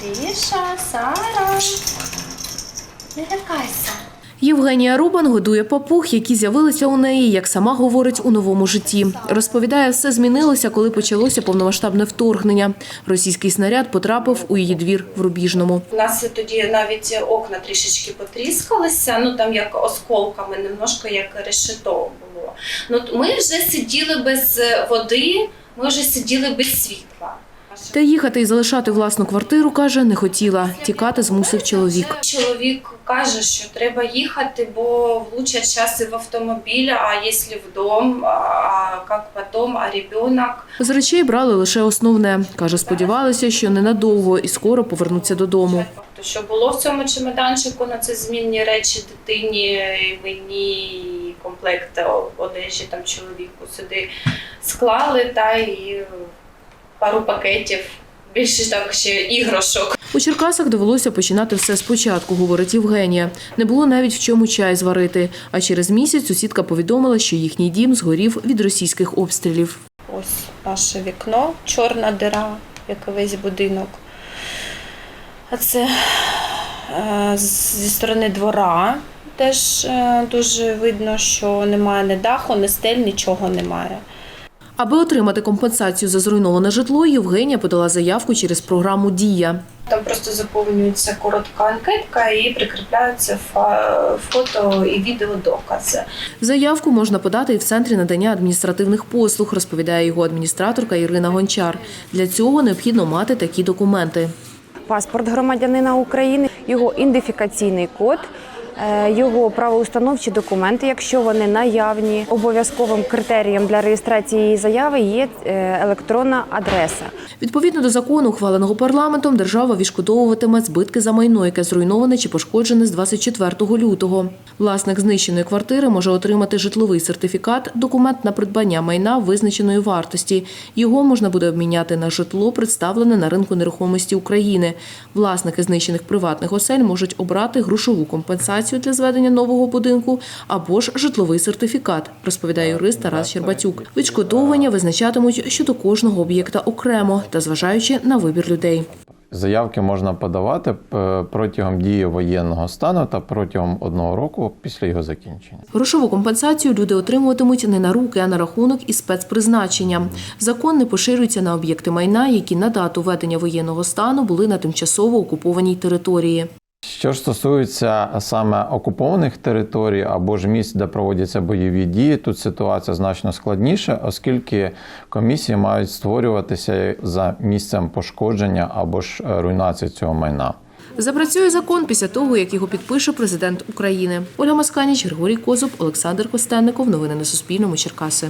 Тиша, Сара. Не лякайся. Євгенія Рубан годує папуг, які з'явилися у неї, як сама говорить, у новому житті. Розповідає, все змінилося, коли почалося повномасштабне вторгнення. Російський снаряд потрапив у її двір в Рубіжному. У нас тоді навіть окна трішечки потріскалися, ну там як осколками, немножко як решето було. Ну ми вже сиділи без води, ми вже сиділи без світла. Та їхати і залишати власну квартиру, каже, не хотіла. Тікати змусив чоловік. Чоловік каже, що треба їхати, бо влучать час і в автомобіль, а якщо вдома, а як потім, а ребенок. З речей брали лише основне. Каже, сподівалися, що ненадовго і скоро повернуться додому. То, що було в цьому чемоданчику, на це змінні речі дитині, мені, комплект одежі там чоловіку сюди склали, та і пару пакетів. Більше так ще іграшок. У Черкасах довелося починати все спочатку, говорить Євгенія. Не було навіть в чому чай зварити. А через місяць сусідка повідомила, що їхній дім згорів від російських обстрілів. Ось наше вікно, чорна дира, як і весь будинок. А це е, зі сторони двора теж е, дуже видно, що немає ні даху, ні стель, нічого немає. Аби отримати компенсацію за зруйноване житло, Євгенія подала заявку через програму Дія. Там просто заповнюється коротка анкетка і прикріпляються фото і відеодокази. Заявку можна подати і в центрі надання адміністративних послуг, розповідає його адміністраторка Ірина Гончар. Для цього необхідно мати такі документи. паспорт громадянина України, його ідентифікаційний код, його правоустановчі документи, якщо вони наявні. Обов'язковим критерієм для реєстрації заяви є е, електронна адреса. Відповідно до закону, ухваленого парламентом, держава відшкодовуватиме збитки за майно, яке зруйноване чи пошкоджене з 24 лютого. Власник знищеної квартири може отримати житловий сертифікат, документ на придбання майна визначеної вартості. Його можна буде обміняти на житло, представлене на ринку нерухомості України. Власники знищених приватних осель можуть обрати грошову компенсацію для зведення нового будинку або ж житловий сертифікат, розповідає юрист Тарас Щербатюк. Відшкодовування визначатимуть щодо кожного об'єкта окремо та зважаючи на вибір людей. Заявки можна подавати е, протягом дії воєнного стану та протягом одного року після його закінчення. Грошову компенсацію люди отримуватимуть не на руки, а на рахунок із спецпризначенням. Закон не поширюється на об'єкти майна, які на дату введення воєнного стану були на тимчасово окупованій території. Що ж стосується саме окупованих територій або ж місць, де проводяться бойові дії, тут ситуація значно складніша, оскільки комісії мають створюватися за місцем пошкодження або ж е, руйнації цього майна. Запрацює закон після того, як його підпише президент України. Ольга Масканіч, Григорій Козуб, Олександр Костенников. Новини на Суспільному. Черкаси.